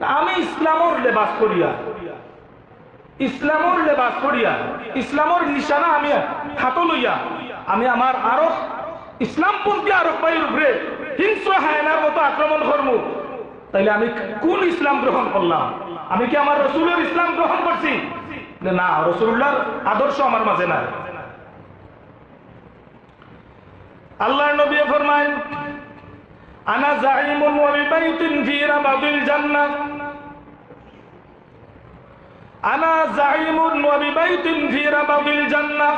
আমি ইসলামর লেবাস করিয়া ইসলামর লেবাস করিয়া ইসলামর নিশানা আমি হাত লইয়া, আমি আমার আরও ইসলামপন্থী আরও বাইর উপরে হিংস্র হায়নার মতো আক্রমণ করব তাইলে আমি কোন ইসলাম গ্রহণ করলাম? আমি কি আমার রসুলের ইসলাম গ্রহণ করছি? না রসুল্লাহর আদর্শ আমার মাঝে নাই। আল্লাহর নবী ফরমায় আনা জাইমুন ওয়া বিবাইতিন ফি রাবাদিল জান্নাহ আনা জাইমুন ওয়া বিবাইতিন ফি রাবাদিল জান্নাহ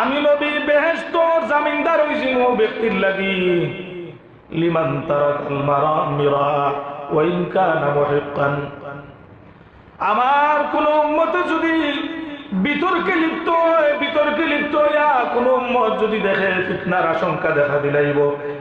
আমি নবী, বেহেশত, জামিনদার হইছি ও ব্যক্তির লাগি। লিমান তারাকাল মারামিরা ওয়া ইন কানা মুহিক্কান। আমার কোন উম্মতে যদি বিতর্কে লিপ্ত হয়, বিতর্কে লিপ্ত হইয়া কোন উম্মত যদি দেখে ফিতনার আশঙ্কা দেখা দিলাইব।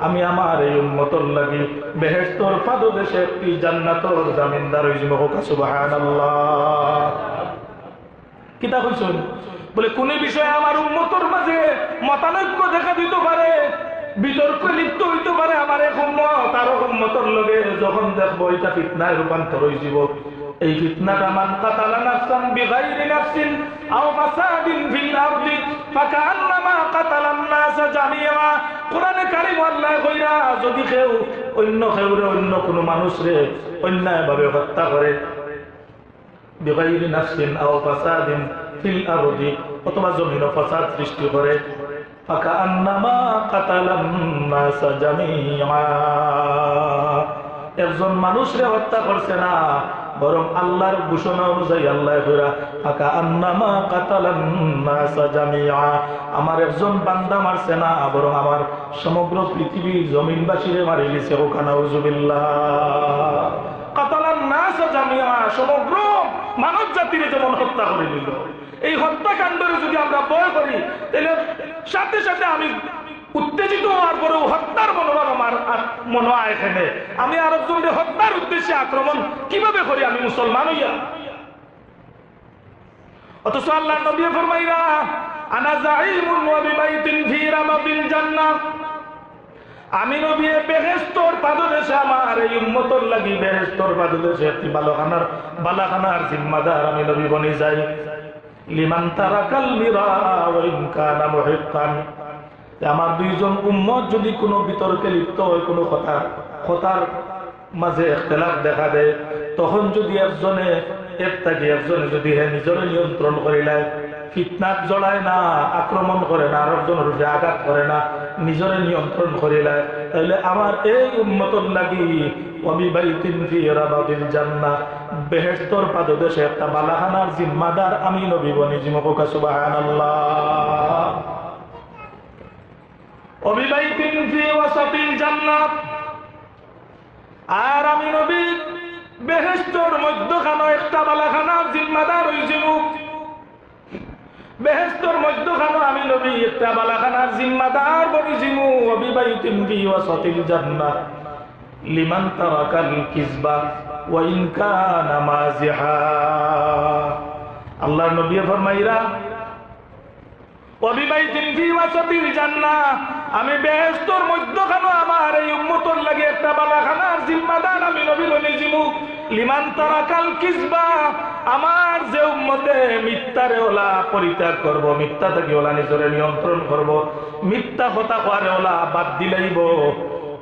আমি আমার এই উম্মতর লাগি বেহেশতর পাদদেশে একটি জান্নাতর জামিনদার হইছি। মহকা কিতা কইছেন? বলে, কোন বিষয়ে আমার উম্মতর মাঝে মতানৈক্য দেখা দিতে পারে, বিতর্ক লিপ্ত হইতে পারে, আমার এক উম্মত, আর উম্মতর লগে যখন দেখব, এটা ফিতনায় রূপান্তর হয়ে যাব। এই ফিতনাটা মান কাতালা নাফসান বিগাইরি নাফসিন আও ফাসাদিন ফিল আরদি ফাকান্নামা কাতালান নাস জামিআ। কোরআনে কারীম আল্লাহ কইরা, যদি কেউ অন্য কেউরে, অন্য কোনো মানুষরে অন্যায়ভাবে হত্যা করে, বিগাইরি নাফসিন আও ফাসাদিন ফিল আরদি, অথবা জমিন ফাসাদ সৃষ্টি করে ফাকান্নামা কাতালান নাস জামিআ। একজন মানুষরে হত্যা করছে না, বরং আল্লাহর ঘোষণা অনুযায়ী আল্লাহ আন্নামা আমার একজন বান্দা মারছে না, বরং আমার সমগ্র পৃথিবী জমিনবাসীরে মারি দিছে, ওখানে যেমন হত্যা যদি সাথে সাথে আমি উত্তেজিত হওয়ার পরেও হত্যার মনোভাব আমার মনে হয় এখানে। আমি আরেকজনকে হত্যার উদ্দেশ্যে আক্রমণ কীভাবে করি আমি মুসলমান হইয়া? অথচ আল্লাহ নবী ফরমাইরা, আনা বিবাইতিন ফি আমি নবী বেহেস্তর পাদদেশে আমার, এই উম্মতর লাগি বেহেস্তর পাদদেশে একটি জিম্মাদার আমি নবী বনি যাই। লিমান তারাকাল মিরা ওয়া ইন কানা আমার দুইজন উম্মত যদি কোনো বিতর্কে লিপ্ত হয়, কোনো কথা কথার মাঝে এখতলাফ দেখা দেয়, তখন যদি একজনে এর থাকি, একজনে যদি হে নিজরে নিয়ন্ত্রণ করিলায় ফিতনাত জড়ায় না, আক্রমণ করে না আর একজনের রূপে আঘাত করে না, নিজরে নিয়ন্ত্রণ করিলায় তাহলে আমার এই উন্মতর লাগি অবিবাহিতিন ফি রাবাদিল জান্নাহ। পাদদেশে একটা বালাখানার জিম্মাদার আমি নবী বনি জিমকা সুবহানাল্লাহ। অবিবাহিতিন ফি ওয়াসাতিল জান্নাত। আর আমি নবী বেহেশতর মধ্যখানো একটা বালাখানার জিম্মাদার হইছিলু। বেহেশতর মধ্যখানো আমি নবী একটা বালাখানার জিম্মাদার বনিছিলু অবিবাহিতিন ফি ওয়াসাতিল জান্নাত। লিমান তারাকাল কিসবা ওয়া ইন কানা মাজিহা আল্লাহর নবী ফরমাইরা অবিবাহিতিন ফি ওয়াসাতিল জান্নাহ আমি বেহেশতর মধ্যখানো আমার এই উম্মতর লাগে একটা বালাখানার জিম্মাদার আমি নবী বলেছিমু লিমান তারাকাল কিসবা? আমার যে উম্মতে মিথ্যারে ওলা পরিত্যাগ করব, মিথ্যা থেকে ওলা নিজরে নিয়ন্ত্রণ করব, মিথ্যা কথা কোয়ারে ওলা বাদ দিলাইব।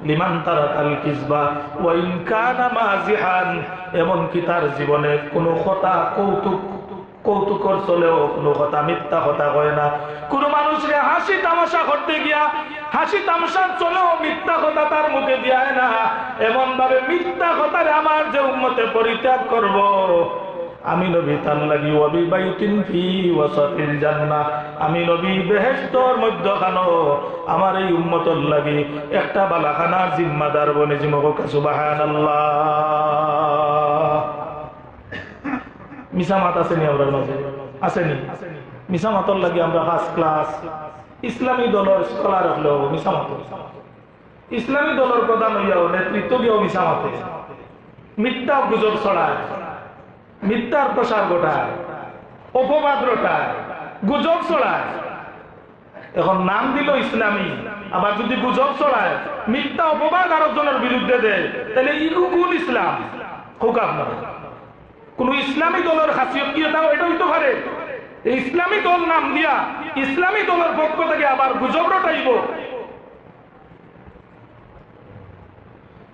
লিমান তারাকাল কিসবা? ওয়াইন কানা মাজিহান, এমনকি তার জীবনে কোনো কথা কৌতুক কৌতুকর চলেও কোনো কথা মিথ্যা কথা কয় না। কোনো মানুষকে হাসি তামাশা করতে গিয়া, হাসি তামাশা চলেও মিথ্যা কথা তার মুখে দিয়ায় না। এমন ভাবে মিথ্যা কথারে আমার যে উন্মতে পরিত্যাগ করব, আমি নবী তার লাগি অবি অবিবাহিতিন ফি ওয়াসাতিল জান্নাহ। আমি নবী বেহেশতর মধ্যখানো আমার এই উম্মতর লাগি একটা বালাখানার জিম্মাদার বনে জিমক সুবহানাল্লাহ। মিশা মাত আসেনি আপনার মাঝে। আসেনি। মিসামাতর লাগে আমরা ফার্স্ট ক্লাস ইসলামী দলের স্কলার হলেও মিসামাত ইসলামী দলের প্রধান হইয়াও নেতৃত্ব দিয়েও মিসামাতে মিথ্যা গুজব ছড়ায়। মিথ্যার প্রসার ঘটায়। অপবাদ রটায়। গুজব ছড়ায়। এখন নাম দিল ইসলামী। আবার যদি গুজব ছড়ায়, মিথ্যা অপবাদ আরেকজনের বিরুদ্ধে দেয়, তাহলে ইগু কোন ইসলাম। হোক আপনার কোন ইসলামী দলের খাসিয়ত কি এটা এটা হইতে পারে ইসলামী দল নাম দিয়া ইসলামী দলের পক্ষ থেকে আবার গুজব রটাইব।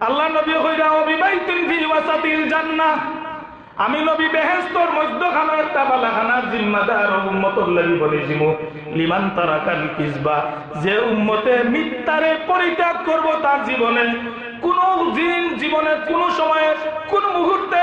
আল্লাহ নবী কইরা অবিবাহিতিন ফি ওয়াসাতিল জান্নাহ। আমি নবী বেহেশতর মধ্যখানে একটা বালাখানার জিম্মাদার ও উম্মতর লাগি বলেছিমু। লিমান তারাকাল কিসবা। যে উম্মতে মিথ্যারে পরিত্যাগ করব তার জীবনে। কোন দিন, জীবনে কোন সময়ে, কোন মুহূর্তে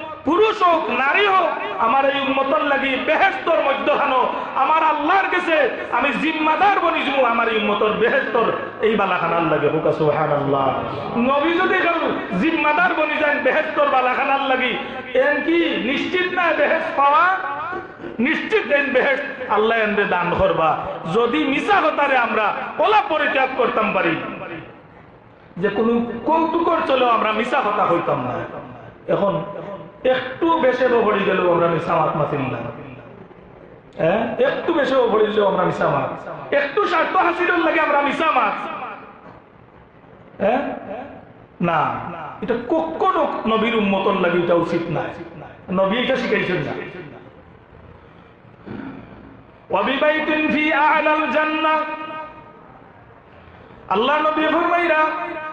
পুরুষ হোক, নারী হোক, আমার এই উম্মতর লাগি বেহেস্তর মধ্যখানো, আমার আল্লাহর কাছে আমি জিম্মাদার বনি যাব আমার এই উম্মতর বেহেস্তর এই বালাখানার লাগে হুকা সুবহানাল্লাহ। নবী যদি কেউ জিম্মাদার বনি যান বেহেস্তর বালাখানার লাগি, এন কি নিশ্চিত না বেহেস পাওয়া? নিশ্চিত দেন বেহেস আল্লাহ এনরে দান করবা। যদি মিশা হতারে আমরা ওলা পরিত্যাগ করতাম পারি, যে কোনো কৌতুকর চলেও আমরা মিশা কথা হইতাম না। এখন একটু বেশি ভরি গেলেও আমরা মিশা মাত মাতিলাম হ্যাঁ একটু বেশি ভরিলেও আমরা মিশা মাত একটু স্বার্থ হাসিলের লাগে আমরা মিশা মাত হ্যাঁ না এটা কখনো নবীর উন্মতন লাগে এটা উচিত না নবী এটা শিখাইছেন না وببيت في أعلى الجنة আল্লাহ নবী ফরমাইরা,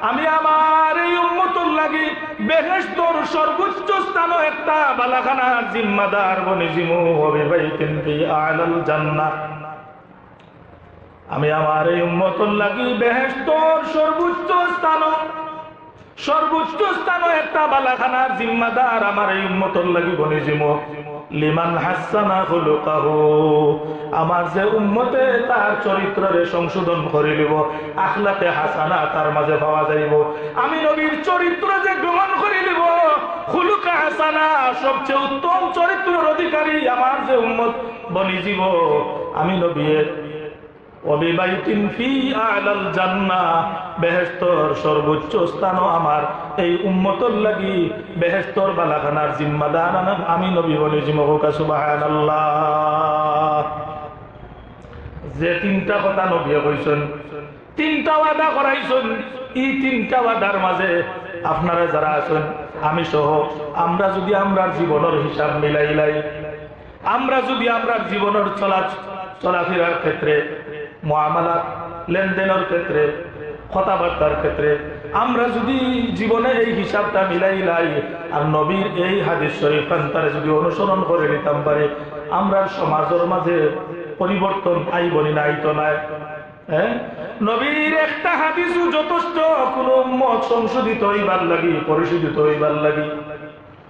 আমি আমার এই উম্মতুর লাগি বেহেশতর সর্বোচ্চ স্থান একটা বালাখানার জিম্মাদার বনে জিমু হবে বাইতিন ফি আলাল জান্নাহ। আমি আমার এই উম্মতুর লাগি বেহেশতর সর্বোচ্চ স্থান সর্বোচ্চ স্থান একটা বালাখানার জিম্মাদার আমার এই উম্মতর লাগি বনে জিমু। লিমান হাসানা খুলুকাহু। আমার যে উম্মতে তার চরিত্রে সংশোধন করে লিব আখলাতে হাসানা তার মাঝে পাওয়া যাইব। আমি নবীর চরিত্র যে গ্রহণ করে নিব, খুলুকা হাসানা সবচেয়ে উত্তম চরিত্রের অধিকারী আমার যে উন্মত বনি জীব। আমি নবীর অবিবাহিতিন ফি আলাল জান্নাহ, বেহেশতর সর্বোচ্চ স্থানও আমার। এই উম্মতর লাগি বেহেশতর বালাখানার জিম্মাদার আমি নবী বলে জিমকা সুবহানাল্লাহ। যে তিনটা কথা নবী কইছেন, তিনটা ওয়াদা করাইছেন এই তিনটা ওয়াদার মাঝে আপনারা যারা আছেন, আমি সহ, আমরা যদি আমরার জীবনের হিসাব মিলাইলাই, আমরা যদি আমরার জীবনের চলা চলাফেরার ক্ষেত্রে মহামালাত লেনদেনের ক্ষেত্রে, কথাবার্তার ক্ষেত্রে, আমরা যদি জীবনে এই হিসাবটা মিলাই লাই, আর নবীর এই হাদিস শরীফ তারা যদি অনুসরণ করে নিতাম পারে, আমরা সমাজের মাঝে পরিবর্তন আইবনি নাই তো নাই। হ্যাঁ? নবীর একটা হাদিসও যথেষ্ট, কোন সংশোধিত হইবার লাগি, পরিশোধিত হইবার লাগি।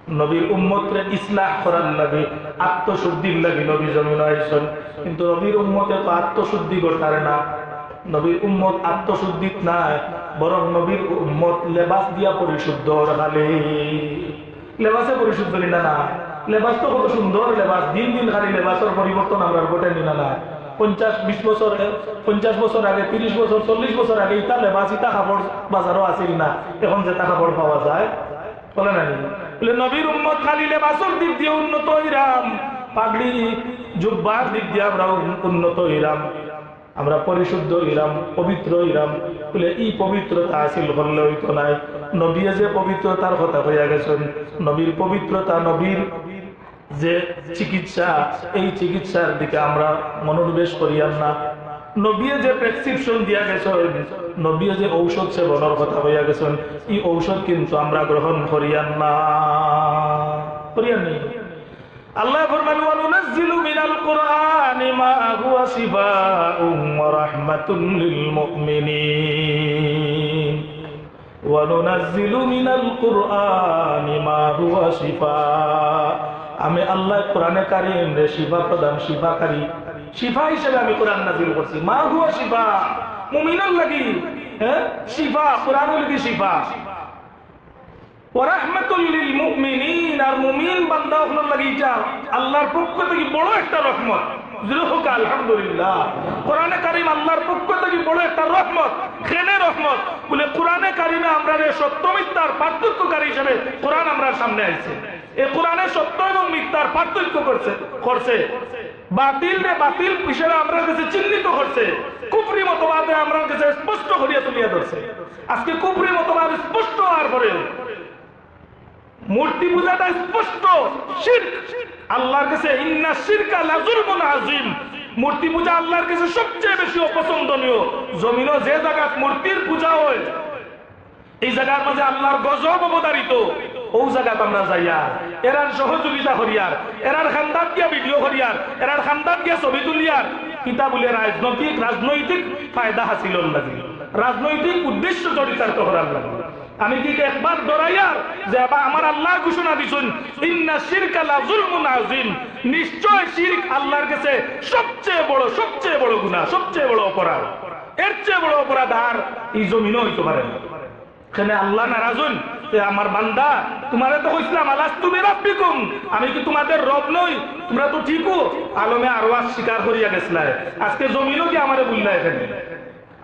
নবীর উম্মতরে ইসলাহ করার লাগে, আত্মশুদ্ধির লাগে নবী জমিন আইসন। কিন্তু নবীর উম্মতে তো আত্মশুদ্ধি করতারে না। নবীর উম্মত আত্মশুদ্ধিত নাই, বরং নবীর উম্মত লেবাস দিয়া পরিশুদ্ধ খালি। লেবাসে পরিশুদ্ধ নিনা না লেবাস তো কত সুন্দর লেবাস, দিন দিন খালি লেবাসের পরিবর্তন আমরা গোটে নিনা না? পঞ্চাশ, বিশ বছর, পঞ্চাশ বছর আগে, তিরিশ বছর, চল্লিশ বছর আগে ইটা লেবাস ইটা কাপড় বাজারও আসিল না। এখন যেটা কাপড় পাওয়া যায়, বলে না বলে, নবীর উম্মত খালি লেবাসর দিক দিয়ে উন্নত হইরাম। পাগড়ি জুব্বার দিক দিয়ে আমরা উন্নত হইরাম। আমরা পরিশুদ্ধ হইরাম, পবিত্র হইরাম। বলে এই পবিত্রতা আসিল করলে হইতো নাই। নবী যে পবিত্রতার কথা হইয়া গেছেন, নবীর পবিত্রতা নবীর যে চিকিৎসা, এই চিকিৎসার দিকে আমরা মনোনিবেশ করিয়াম না। নবীয়ে যে প্রেসক্রিপশন দিয়া গেছেন নবীয়ে যে ঔষধ সেবনের কথা হইয়া গেছেন, এই ঔষধ কিন্তু আমরা গ্রহণ করিয়ান না। করিয়ান নেই। আল্লাহ ফরমান ওয়া নুনাজ্জিলু মিনাল কুরআনি মা হুয়া শিফাউন ওয়া রাহমাতুন লিল মুমিনিন। ওয়া নুনাজ্জিলু মিনাল কুরআনি মা হুয়া শিফাউন আমি আল্লাহ কোরআনে কারিম রে শিফা প্রদান শিফাকারী শিফা হিসেবে আমি কোরআন নাজিল করছি। মা হুয়া শিফা। মুমিনার লাগি হ্যাঁ? শিফা কোরআন লাগি শিফা। আল্লাহর পক্ষ থেকে বড় একটা রহমত। আলহামদুলিল্লাহ। কোরআনে কারিম আল্লাহর পক্ষ থেকে বড় একটা রহমত খেনে রহমত। বলে কোরআনে কারিমে আমরা সত্য মিথ্যার পার্থক্যকারী হিসেবে কোরআন আমরা সামনে আইছে। এই কোরআনে সত্য এবং মিথ্যার পার্থক্য করছে করছে। বাতিল রে বাতিল হিসেবে আমরা কাছে চিহ্নিত করছে। কুফরি মতবাদে আমরা কাছে স্পষ্ট করিয়া তুলিয়া ধরছে। আজকে মতবাদ স্পষ্ট হওয়ার পরেও মূর্তি পূজাটা স্পষ্ট শিরক আল্লাহর কাছে ইন্না শিরকা আযীম। মূর্তি পূজা আল্লাহর কাছে সবচেয়ে বেশি অপছন্দনীয়। জমিনও যে জায়গায় মূর্তির পূজা হয়, এই জায়গার মাঝে আল্লাহর গজব অবতারিত। ও জায়গাত আমরা যাইয়া এরার সহযোগিতা করিয়ার এরার খান্দাত গিয়া ভিডিও করিয়ার এরার খান্দাত গিয়া ছবি তুলিয়ার। কিতা বলে রাজনৈতিক রাজনৈতিক ফায়দা হাসিল লাগে রাজনৈতিক উদ্দেশ্য চরিতার্থ করার লাগে আমি কি একবার ডরাইয়ার যে আমার আল্লাহ ঘোষণা দিছেন, ইন্না শিরকা লা যুলমুন নিশ্চয় শিরক আল্লাহর কাছে সবচেয়ে বড় সবচেয়ে বড় গুনাহ, সবচেয়ে বড় অপরাধ এর চেয়ে বড় অপরাধ আর এই জমিনও হইতে পারে না। এখানে আল্লাহ নারাজ হইন যে আমার বান্দা। তোমারে তো কইছিলাম আলাস তুমি রাব্বিকুম। আমি কি তোমাদের রব নই? তোমরা তো ঠিকও। আলমে আরওয়াজ স্বীকার করিয়া গেছলাই আজকে জমিনও কি আমারে বুঝলা এখানে?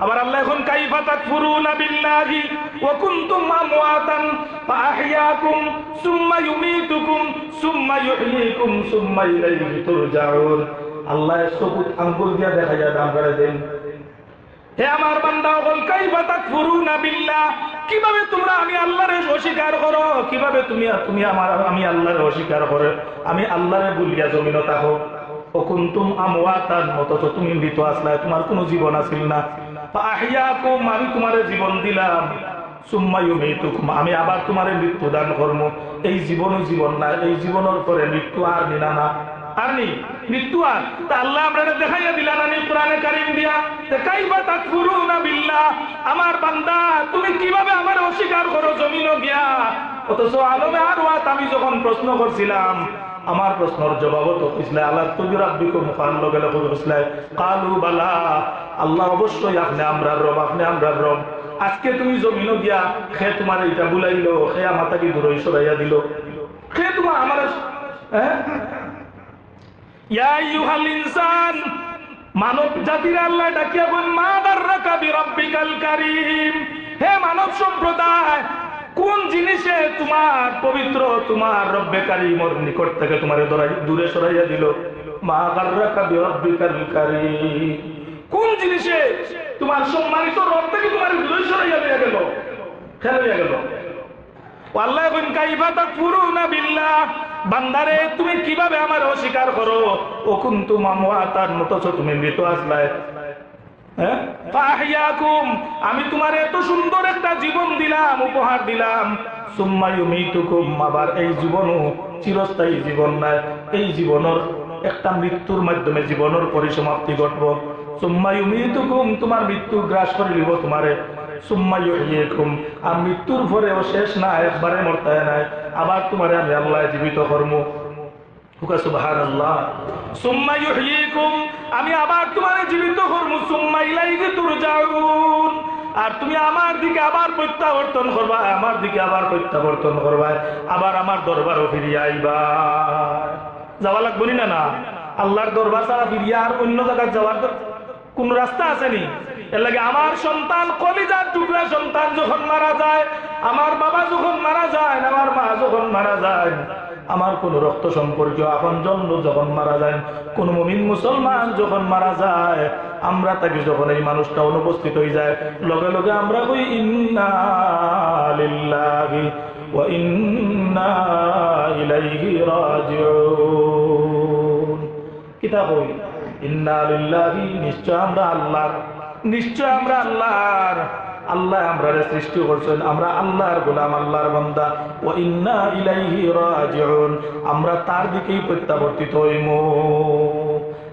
আবার আল্লাহ এখন, কাইফা তাকফুরুনা বিল্লাহি ওয়া কুনতুম আমওয়াতান ফাআহইয়াকুম সুম্মা ইউমীতুকুম সুম্মা ইউহয়িকুম সুম্মা ইলাইহি তুরজাউন। আল্লাহ সবুত আঙ্গুল দিয়া দেখা যায় দাম করে দেন। হে আমার বান্দা, বল, কাইফা না বিল্লা কীভাবে তোমরা আমি আল্লাহরে অস্বীকার করো? কীভাবে তুমি তুমি আমার, আমি আল্লাহরে অস্বীকার করো? আমি আল্লাহরে ভুলিয়া জমিন থাকো অকুন্তুম আমওয়াতান, অথচ তুমি মৃত আসলাই তোমার কোনো জীবন আছিল না। ফাহিয়াকুম আমি তোমারে জীবন দিলাম। সুম্মা ইউমিতুকুম, আমি আবার তোমারে মৃত্যু দান করব এই জীবনও জীবন না, এই জীবনের পরে মৃত্যু আর নিনা না। আর মৃত্যু আর। তা আল্লাহ আমরা দেখাইয়া দিলাম আমি কোরআনে কারিম দিয়া তে কাইফা তাকফুরুনা বিল্লাহ, আমার বান্দা, তুমি কীভাবে আমার অস্বীকার করো জমিনও গিয়া? অথচ আলমে আর আমি যখন প্রশ্ন করছিলাম, আমার প্রশ্নের জবাব তো ইসলে আল্লাহ তুজুর আব্বিকুম মুখান লগে লগে ইসলে কালু বালা, আল্লাহ অবশ্যই আপনি আমরা রব, আপনি আমরা রব। আজকে তুমি জমিনও গিয়া খে তোমার এইটা বুলাইলো, খে আমার তাকে দূরই সরাইয়া দিল। খে তোমার আমার হ্যাঁ? ডাকিয়া মা হে কোন জিনিসে তোমার পবিত্র, তোমার রব্বে কারীমর নিকট থেকে তোমার দূরে সরাইয়া দিল? মা দাররাকা কোন জিনিসে তোমার সম্মানিত রব থেকে তোমার দূরে সরাইয়া দিয়া গেল? খেলে গেল? আল্লাহ কাইফা তাকফুরুনা বিল্লাহ। বান্দারে, তুমি কীভাবে আমার অস্বীকার করো? ও কুন্তু মামওয়াতান মতছ তুমি মৃত আসলায়। হ্যাঁ? আমি তোমার এত সুন্দর একটা জীবন দিলাম, উপহার দিলাম। আবার এই জীবনও চিরস্থায়ী জীবন নাই এই জীবনের একটা মৃত্যুর মাধ্যমে জীবনের পরিসমাপ্তি ঘটব। সুম্মা ইউমিতুকুম, তোমার মৃত্যু গ্রাস করে নিব তোমারে। সুম্মা ইউহয়িকুম আর শেষ না একবারে নাই। আবার তোমারে আমি আল্লাহ জীবিত কর্ম। আমি আবার তোমারে জীবিত আর তুমি আমার দিকে আবার প্রত্যাবর্তন করবা, আমার দিকে আবার প্রত্যাবর্তন করবা। আবার আমার দরবারও ফিরিয়ে আইবা। যাওয়া লাগবো নি না আল্লাহর দরবার ছাড়া ফিরিয়া আর অন্য জায়গায় যাওয়ার কোন রাস্তা আসেনি। এর লাগে আমার সন্তান কলিজার টুকরা সন্তান যখন মারা যায়, আমার বাবা যখন মারা যায় আমার মা যখন মারা যায়, আমার কোন রক্ত সম্পর্কীয় আপন জন্ম যখন মারা যায়, কোন মুমিন মুসলমান যখন মারা যায়, আমরা তাকে যখন এই মানুষটা অনুপস্থিত হয়ে যায়, লগে লগে আমরা কই, ইন্না লিল্লাহি ইন্না কিতাব আমরা আমরা আল্লাহর। আল্লাহ সৃষ্টি করছেন, আমরা আল্লাহর গোলাম, আল্লাহর বান্দা। ও আমরা তার দিকেই প্রত্যাবর্তিত হইম।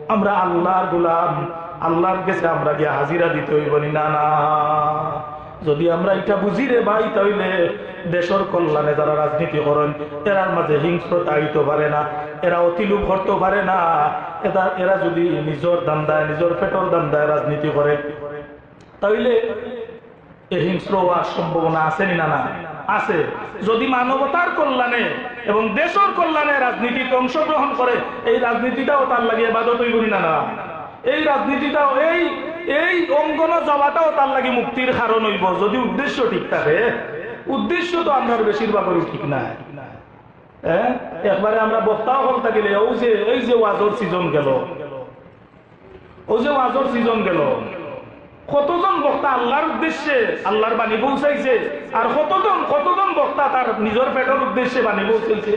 আমরা আল্লাহর গুলাম, আল্লাহর কাছে আমরা গিয়ে হাজিরা দিতে হইব না না। যদি আমরা এটা বুঝি রে ভাই তাইলে দেশের কল্যাণে যারা রাজনীতি করেন, এরার মাঝে হিংস্রতা আইতে পারে না, এরা অতিলুপ করতে পারে না। এটা এরা যদি নিজের দান্দায়, নিজের পেটর দান্দায় রাজনীতি করে তাইলে এ হিংস্র হওয়ার সম্ভাবনা আছে না না আছে। যদি মানবতার কল্যাণে এবং দেশের কল্যাণে রাজনীতিতে অংশগ্রহণ করে, এই রাজনীতিটাও তার লাগে এবাদত করি না না। এই রাজনীতিটাও এই এই অঙ্গন যাওয়াটাও তার লাগে মুক্তির কারণ হইব, যদি উদ্দেশ্য ঠিক থাকে। উদ্দেশ্য তো আমরা বেশিরভাগই ঠিক নাই। হ্যাঁ একবারে আমরা বক্তাও হল থাকিলে, ও যে, এই যে ওয়াজর সিজন গেল, ও যে ওয়াজর সিজন গেল, কতজন বক্তা আল্লাহর উদ্দেশ্যে আল্লাহর বাণী পৌঁছাইছে, আর কতজন কতজন বক্তা তার নিজের পেটের উদ্দেশ্যে বাণী পৌঁছাইছে?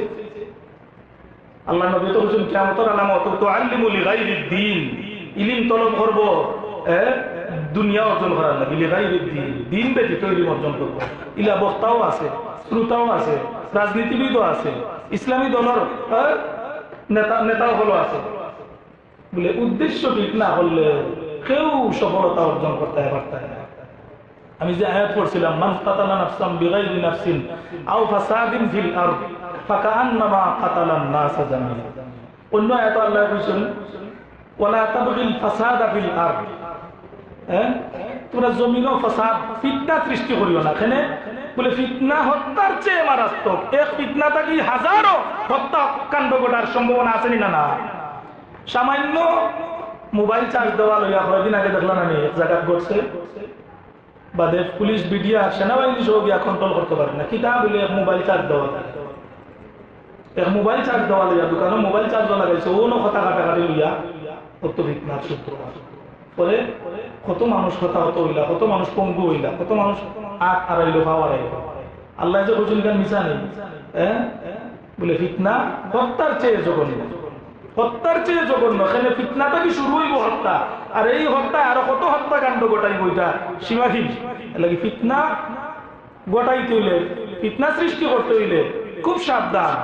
আল্লাহ নবী তো বলছেন, কিয়ামতের আলামত তো আল্লিমুল গাইরিদ দিন ইলিম তলব করব দুনিয়া অর্জন করার লাগে লিগাইরিদ দিন দিন ব্যতীত ইলিম অর্জন করব। ইলা বক্তাও আছে, শ্রোতাও আছে, রাজনীতিবিদও আছে, ইসলামী দলের নেতা নেতাও হলো আছে। বলে উদ্দেশ্য ঠিক না হলে কেউ সফলতা অর্জন করতে পারতে আমি যে আয়াত পড়ছিলাম, মান কাতালা নাফসাম বিগাইরি নাফসিন আও ফাসাদিন ফিল আরদ ফাকান্নামা কাতালান নাস জামিয়া অন্য আয়াত আল্লাহ কইছেন, ওয়ালা তাবগিল ফাসাদা ফিল আরদ। হ্যাঁ তোমরা জমিনও ফাসাদ, ফিতনা সৃষ্টি করিও না এখানে বলে ফিতনা হত্যার চেয়ে মারাত্মক। এক ফিতনা থাকি হাজারো হত্যা কাণ্ড ঘটার সম্ভাবনা আছে না না সামান্য মোবাইল চার্জ দেওয়া লইয়া কয়েকদিন আগে দেখলাম আমি এক জায়গায় ঘটছে। বাদে পুলিশ বিডিয়া সেনাবাহিনী সহ গিয়া কন্ট্রোল করতে পারে না। কিতা বলে এক মোবাইল চার্জ দেওয়া এক মোবাইল চার্জ দেওয়া লইয়া দোকানে মোবাইল চার্জ লাগাইছে ও নো কথা কাটাকাটি লইয়া কত ভিতনার সূত্র পরে কত মানুষ কথা হতো হইলা, কত মানুষ পঙ্গু হইলা, কত মানুষ আট আড়াইলো পাও আড়াইলো আল্লাহ যে বলছেন কেন মিশা নেই। হ্যাঁ বলে, ফিতনা হত্যার চেয়ে জঘন্য। হত্যার চেয়ে জঘন্য। এখানে ফিতনাটা কি শুরু হইব হত্যা? আর এই হত্যা আরও কত হত্যাকাণ্ড ঘটাইব এটা? সীমাহীন। লাগি ফিতনা গোটাইতে হইলে, ফিতনা সৃষ্টি করতে হইলে খুব সাবধান।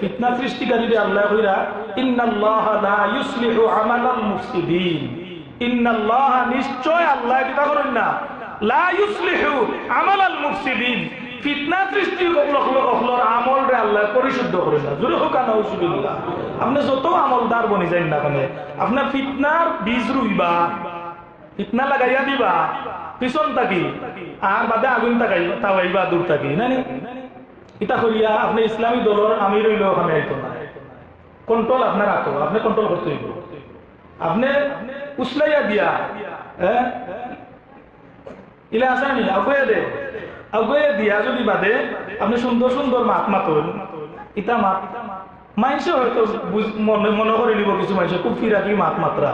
ফিতনা সৃষ্টিকারীরে আল্লাহ কইরা ইন্নাল্লাহ লা ইউসলিহু আমালাল মুফসিদিন। নিশ্চয় আল্লাহ কিতা না। লা ইউসলিহু আমালাল মুফসিদিন। ফিতনা সৃষ্টি অখলর আমল রে আল্লাহ পরিশুদ্ধ করেন না। জুরে হোক নাউজুবিল্লাহ। আপনি যত আমলদার বনি যান না কেন, আপনার ফিতনার বীজ রুইবা, ফিতনা লাগাইয়া দিবা থাকি বাদে আপনি ইসলামী দলের আমি রইল ওখানে কন্ট্রোল আপনার আপনি কন্ট্রোল করতে হইব। আপনি উসলাইয়া দিয়া হ্যাঁ ইলে আসানি আগুয়ে দে আগুয়ে দিয়া যদি বাদে আপনি সুন্দর সুন্দর মাত মাতুন ইটা মাত মাইসে হয়তো মনে মনে করে নিব কিছু মানুষ খুব ফিরাকি মাত মাত্রা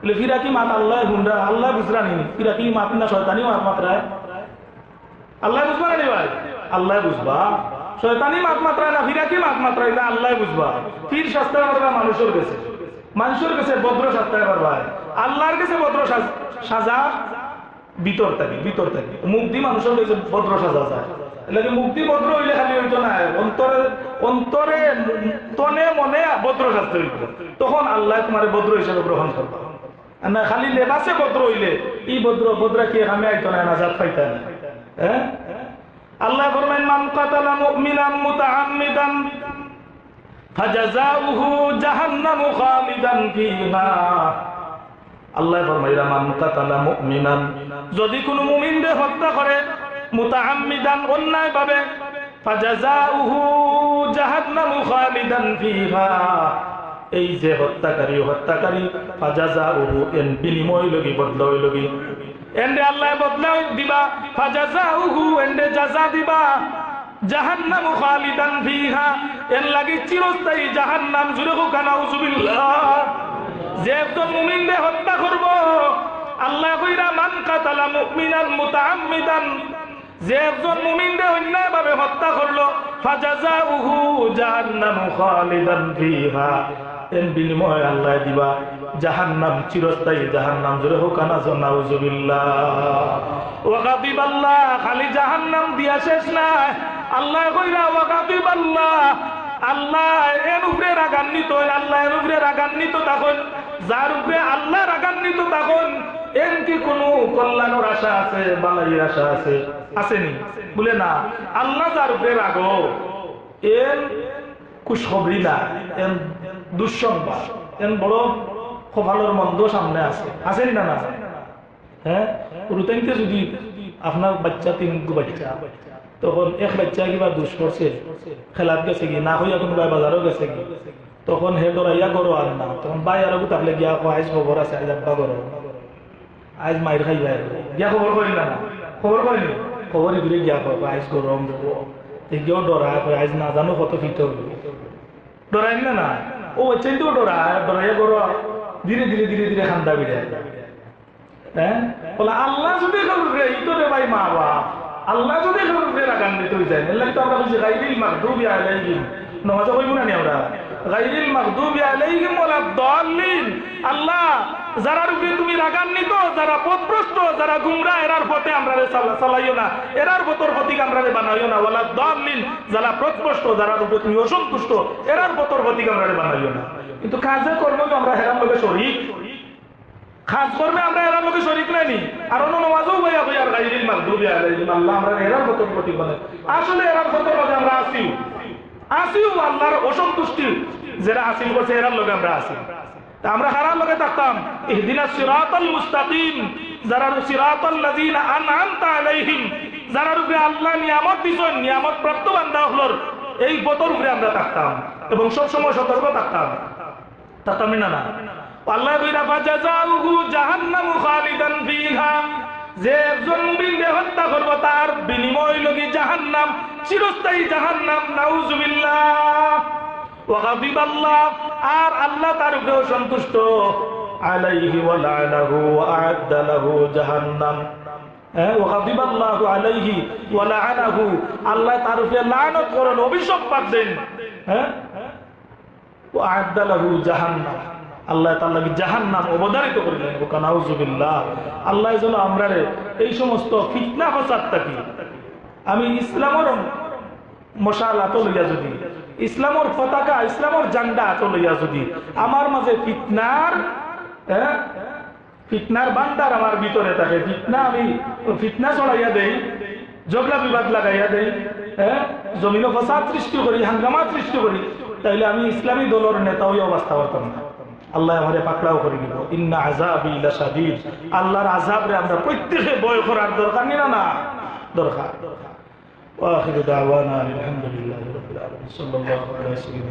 বলে ফিরাকি মাত আল্লাহ হুন্ডা আল্লাহ বুঝরা নি ফিরাকি মাত না শয়তানি মাত মাত্রায় আল্লাহ বুঝবা না ভাই আল্লাহ বুঝবা শয়তানি মাত মাত্রায় না ফিরাকি মাত মাত্রায় না আল্লাহ বুঝবা ফির শাস্ত্র মানুষের কাছে মানুষের কাছে ভদ্র শাস্ত্র করবা আল্লাহর কাছে ভদ্র সাজ- ভিতর থাকি ভিতর থাকি। মুক্তি মানুষের কাছে ভদ্র সাজা যায়। মুক্তি ভদ্র হইলে খালি হইতো না, অন্তরে অন্তরে, তনে, মনে ভদ্র শাস্ত্র হইব তখন আল্লাহ তোমার ভদ্র হিসেবে গ্রহণ করবা। না, খালি লেবাসে ভদ্র হইলে, ই ভদ্র, ভদ্রা কি আমি আইতো না, নাজাত পাইতা না। হ্যাঁ? আল্লাহ ফরমাইন, মান কাতালা মুমিনান মুতাআম্মিদান ফাজাযাউহু জাহান্নামু খালিদান ফিহা। আল্লাহ ফরমাইরা মান কাতালা মুমিনান যদি কোনো মুমিনকে হত্যা করে মুতাআম্মিদান অন্যায় ভাবে ফাজাযাউহু জাহান্নামু খালিদান ফিহা। এই যে হত্যাকারী হত্যাকারী, ফাজাযাউহু এন বিনিময় লগি বদলাই লগি। এন্ডে আল্লাহ বদলাই দিবা, ফাজাযাউহু এন্ডে জাযা দিবা। জাহান্নাম খালিদান ফিহা। এর লাগি চিরস্থায়ী জাহান্নাম জুড়ে হোক নাউজুবিল্লাহ। যে একজন মুমিনকে হত্যা করব, আল্লাহ কইরা, মান কাতালা মুমিনান মুতাআম্মিদান। যে একজন মুমিনকে অন্যায়ভাবে হত্যা করল ফাজাযাউহু জাহান্নামু খালিদান ফিহা। এর বিনিময়ে আল্লাহ দিবা, জাহান্নাম চিরস্থায়ী জাহান্নাম জুড়ে হোক নাউজুবিল্লাহ। ওয়াকাবিব আল্লাহ খালি জাহান্নাম দিয়া শেষ নাই। আল্লাহ কইরা ওয়াকাবিব আল্লাহ আল্লাহ এর উপরে রাগান্বিত আল্লাহ এর উপরে রাগান্বিত তখন। যার উপরে আল্লাহ রাগান্বিত তখন, এর কি কোনো কল্যাণের আশা আছে, বালাইয়ের আশা আছে? আসেনি। বলে না, আল্লাহ যার উপরে রাগো, এর কুশখবরি না এর দুঃসংবাদ, এর বড় কপালের মন্দ সামনে আছে। আসেনি না না? হ্যাঁ? রুতাইতে যদি আপনার বাচ্চা, তিন বাচ্চা। তখন এক বাচ্চা কিবা দুষ করছে, খেলাত গেছে কি, না হইয়া কোনোবা বাজারও গেছে কি? তখন হে ডরাইয়া করো আর না। তখন বাই আর তাহলে গিয়া কো আইজ খবর আছে, আইজ আব্বা করো আইজ মাইর খাই যাই গিয়া খবর করি না? খবর করিনি খবর ঘুরে গিয়া কো আইজ গরম এগিয়েও ডরা কয় আইজ না জানো কত ফিট হইল ডরাই না না? ও বাচ্চাই তো ডরায় ডরাইয়া করো ধীরে ধীরে ধীরে ধীরে খান্দা বিড়ে হ্যাঁ বলে আল্লাহ যদি ভাই মা বাপ আল্লাহ যদি করবে রাগান্বিত হয়ে যায় এর তো আমরা বলছি, গাইরিল মাগদুবি আলাইহিম। নামাজে কইব না আমরা। গাইরিল মাগদুবি আলাইহিম ওয়ালা দাল্লিন। আল্লাহ, যারা রূপে তুমি রাগান্বিত, যারা পথভ্রষ্ট, যারা গুমরা, এরার পথে আমরা রে চালা- চালাইও না। এরার পথর প্রতীক আমরা রে বানাইও না। ওয়ালা দাল্লিন, যারা পথভ্রষ্ট, যারা রূপে তুমি অসন্তুষ্ট, এরার পথর প্রতীক আমরা রে বানাইও না। কিন্তু কাজে কর্ম আমরা হেরার লগে শরীক। খাস করবে, আমরা এরার লোকে শরীক নাই নি। আর অন্য নমাজও বইয়া বইয়া আর গাইরিল মাগদুবি আলাইহিম আল্লাহ আমরা এরার মতো প্রতি বলে। আসলে এরার মতো মাঝে আমরা আসিও আসিও আল্লাহর অসন্তুষ্টি। যারা হাসিল করছে এরার লোকে আমরা আসি আমরা হারার লোকে থাকতাম। ইহদিনা সিরাতাল মুস্তাকিম যারা সিরাতাল লাযিনা আনআমতা আলাইহিম যারা রূপে আল্লাহ নিয়ামত দিছেন, নিয়ামত প্রাপ্ত বান্দা হলর, এই বতর উপরে আমরা থাকতাম। এবং সব সময় সতর্ক থাকতাম। থাকতাম না না? আল্লাহ কইরা ফাজাজাউহু জাহান্নামু খালিদান ফিহা। হত্যা করব, তার বিনিময় লগি জাহান্নাম, চিরস্থায়ী জাহান্নাম, নাউজুবিল্লাহ। ওয়া গাদিবাল্লাহ আর আল্লাহ তার সন্তুষ্ট। আলাইহি ওয়া ওয়া আ'adda লাহু জাহান্নাম। হ্যাঁ ওয়া আলাইহি ওয়া লানাহু। আল্লাহ তার উপরে লানত করেন, অভিশাপ পাঠ হ্যাঁ ও আ'adda লাহু জাহান্নাম। আল্লাহ তাআলা জাহান্নাম অবধারিত করিলেন ও কানাউজুবিল্লাহ আল্লাহ যেন আমরা এই সমস্ত ফিতনা ফাসাদ থাকি আমি ইসলামের মশাল আত লইয়া যদি, ইসলামের পতাকা, ইসলামের জান্ডা আত লইয়া যদি, আমার মাঝে ফিতনার হ্যাঁ ফিতনার বান্দার আমার ভিতরে থাকে, ফিতনা আমি ফিতনা চড়াইয়া দেই ঝগড়া বিবাদ লাগাইয়া দেই হ্যাঁ জমিন ফসাদ সৃষ্টি করি, হাঙ্গামা সৃষ্টি করি, তাইলে আমি ইসলামী দলের নেতা হয়ে অবস্থা করতাম না। আল্লাহ আমারে পাকড়াও করে দিব ইন্না আজাবি লাশাদীদ। আল্লাহর আযাবরে আমরা প্রত্যেকে ভয় করার দরকার নেই না দরকার। ওয়া আখিরু দাওয়ানা আলহামদুলিল্লাহি রাব্বিল আলামিন। সাল্লাল্লাহু আলাইহি ওয়া সাল্লাম